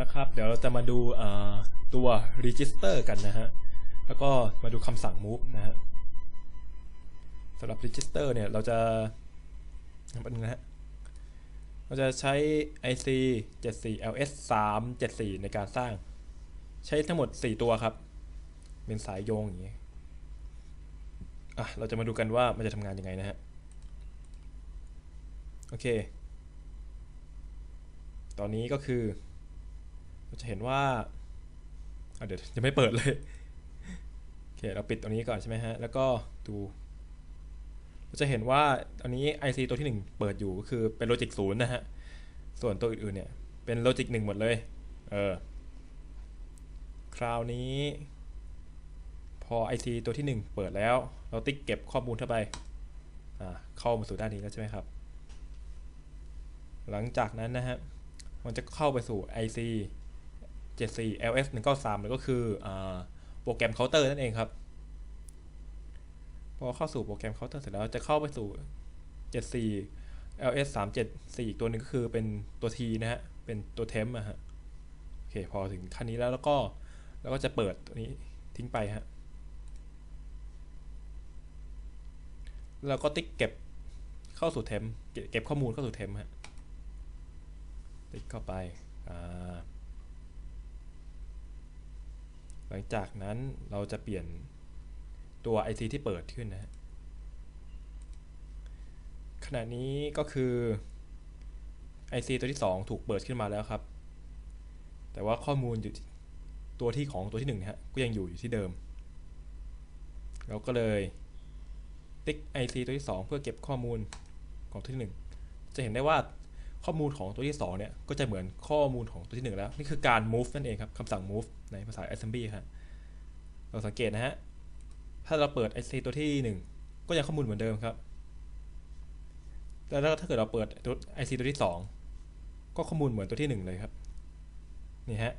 ละครับ เดี๋ยวเราจะมาดูตัว register กันนะฮะ แล้วก็มาดูคำสั่ง move นะฮะสำหรับ register เนี่ย เราจะเป็นนะฮะเราจะใช้ IC 74 LS 374 ในการสร้าง ใช้ทั้งหมด 4 ตัวครับ เป็นสายโยงอย่างนี้ อะ เราจะมาดูกันว่ามันจะทำงานยังไงนะฮะ โอเค ตอนนี้ก็คือ จะเห็นว่าเดี๋ยวจะไม่เปิดเลยโอเคเราปิดตรงนี้ก่อนใช่ไหมฮะ แล้วก็ดูเราจะเห็นว่าตอนนี้ IC ตัวที่ 1 เปิดอยู่ก็คือเป็น Logic 0นย์นะฮะ ส่วนตัวอื่นๆเนี่ย เป็น Logic 1หมดเลย เออ คราวนี้ พอ IC ตัวที่ 1 เปิดแล้ว เราติ๊กเก็บข้อมูลเข้าไป อ่า เข้ามาสู่ด้านนี้แล้วใช่ไหมครับ หลังจากนั้นนะฮะ มันจะเข้าไปสู่ IC 74 LS 193แล้วก็คืออโปรแกรมเคาน์เตอร์นั่นเองครับ พอเข้าสู่โปรแกรมเคาน์เตอร์เสร็จแล้วจะเข้าไปสู่ 74 LS 374อีกตัวหนึ่งก็คือเป็นตัว T นะฮะ เป็นตัวเทมอะฮะ โอเค พอถึงขั้นนี้แล้วแล้วก็แล้วก็จะเปิดตัวนี้ทิ้งไปฮะ แล้วก็ติ๊กเก็บเข้าสู่เทม เก็บข้อมูลเข้าสู่เทมฮะ ติ๊กเข้าไป อ่า หลังจากนั้นเราจะเปลี่ยนตัว IC ที่เปิดขึ้นนะ ขณะนี้ก็คือ IC ตัวที่ 2 ถูกเปิดขึ้นมาแล้วครับ แต่ว่าข้อมูลอยู่ตัวที่ของตัวที่1นะฮะก็ยังอยู่อยู่ที่เดิม เราก็เลยติ๊ก IC ตัวที่ 2 เพื่อเก็บข้อมูลของตัวที่ 1 จะเห็นได้ว่า ข้อมูลของตัวที่2เนี่ยก็จะเหมือนข้อมูลของตัวที่ 1 แล้ว นี่คือการ move นั่นเองครับคำสั่ง move ในภาษา assembly ครับเราสังเกตนะฮะ ถ้าเราเปิด IC ตัวที่ 1 ก็ยังข้อมูลเหมือนเดิมครับแต่ถ้าเกิดเราเปิดตัว IC ตัวที่ 2 ก็ข้อมูลเหมือนตัวที่ 1 เลยครับ นี่ฮะ